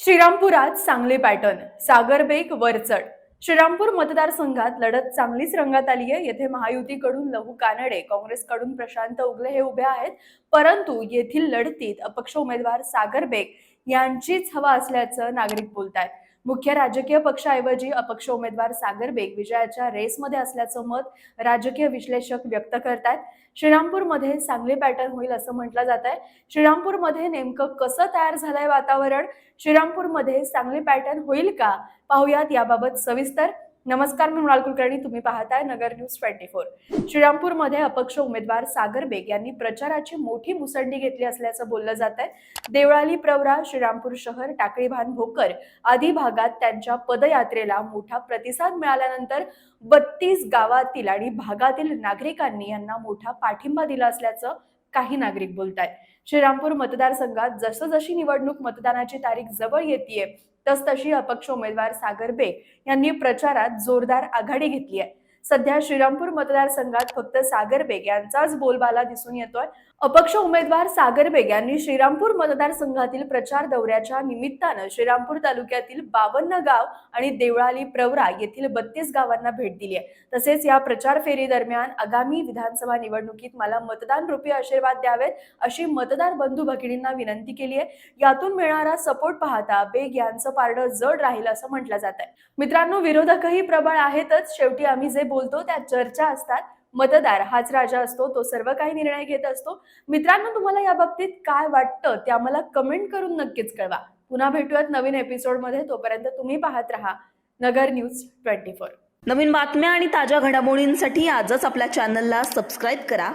श्रीरामपुरात Sangli pattern सागरबेग वरचढ श्रीरामपूर मतदारसंघात लढत चांगलीच रंगात आली आहे. येथे महायुतीकडून लहू कानडे काँग्रेसकडून प्रशांत उगले हे उभे आहेत. परंतु येथील लढतीत अपक्ष उमेदवार सागर बेग यांचीच हवा असल्याचं नागरिक बोलतात मुख्य राजकीय पक्षाऐवजी अपक्ष उमेदवार सागर बेग विजयाच्या रेसमध्ये असल्याचं मत राजकीय विश्लेषक व्यक्त करतात श्रीरामपूरमध्ये सांगली पॅटर्न होईल असं म्हटलं जात आहे श्रीरामपूरमध्ये नेमकं कसं तयार झालंय वातावरण? श्रीरामपूरमध्ये सांगली पॅटर्न होईल का? पाहुयात याबाबत सविस्तर. नमस्कार मी मृणाल कुलकर्णी. तुम्ही पाहताय नगर न्यूज ट्वेंटी फोर. श्रीरामपूरमध्ये अपक्ष उमेदवार सागर बेग यांनी प्रचाराची मोठी मुसंडी घेतली असल्याचं बोललं जात आहे देवळाली प्रवरा श्रीरामपूर शहर टाकळीभान भोकर आदी भागात त्यांच्या पदयात्रेला मोठा प्रतिसाद मिळाल्यानंतर बत्तीस गावातील आणि भागातील नागरिकांनी यांना मोठा पाठिंबा दिला असल्याचं काही नागरिक बोलत आहेत श्रीरामपूर मतदारसंघात जसजशी निवडणूक मतदानाची तारीख जवळ येते तस तशी अपक्ष उमेदवार सागर बेग यांनी प्रचारात जोरदार आघाडी घेतली आहे. सध्या श्रीरामपूर मतदारसंघात फक्त सागर बेग यांचाच बोलबाला दिसून येतोय. अपक्ष उमेदवार सागर बेग यांनी श्रीरामपूर मतदारसंघातील प्रचार दौऱ्याच्या निमित्तानं श्रीरामपूर तालुक्यातील बावन्न गाव आणि देवळाली प्रवरा येथील बत्तीस गावांना भेट दिली आहे. तसेच या प्रचार फेरी दरम्यान आगामी विधानसभा निवडणुकीत मला मतदान रूपी आशीर्वाद द्यावेत अशी मतदार बंधू भगिनींना विनंती केली आहे. यातून मिळणारा सपोर्ट पाहता बेग यांचं पारडं जड राहील असं म्हटलं जात आहे मित्रांनो विरोधकही प्रबळ आहेतच. शेवटी आम्ही जे बोलतो त्या चर्चा असतात मतदार हाच राजा असतो तो सर्व काही निर्णय घेत असतो. मित्रांनो तुम्हाला या बाबतीत काय वाटतं ते आम्हाला कमेंट करून नक्कीच कळवा. पुन्हा भेटूयात नवीन एपिसोडमध्ये तोपर्यंत तुम्ही पाहत राहा नगर न्यूज ट्वेंटी फोर. नवीन बातम्या आणि ताज्या घडामोडींसाठी आजच आपल्या चॅनलला सबस्क्राईब करा.